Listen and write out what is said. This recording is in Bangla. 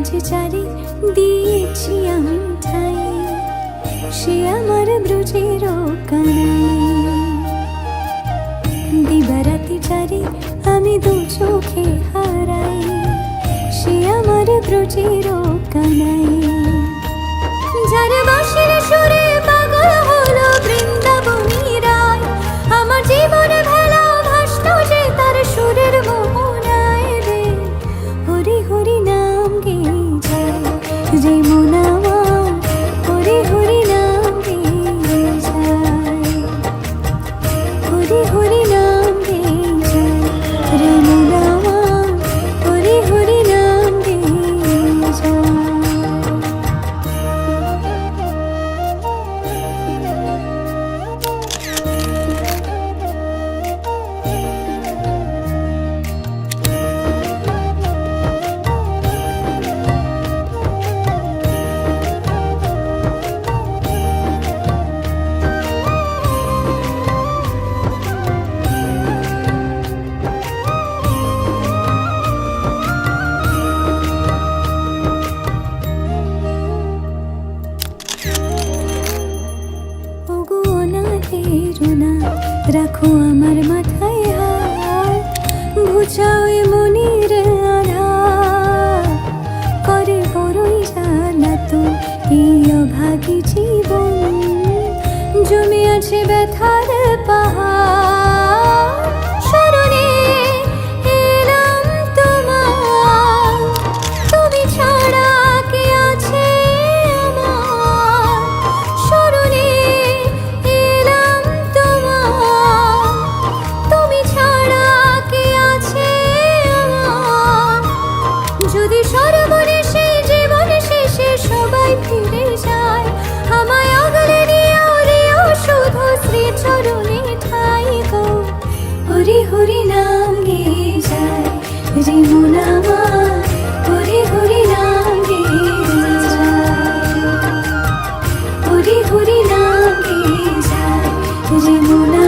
আজ চারি দিয়েছি আমি ঠাই সে আমার ব্রুজের দিবারাতি চারি আমি দু চোখে হারাই, সে আমার ব্রুজের কানাই এই অভাগী জীবন জমে আছে ব্যথার 自己不能。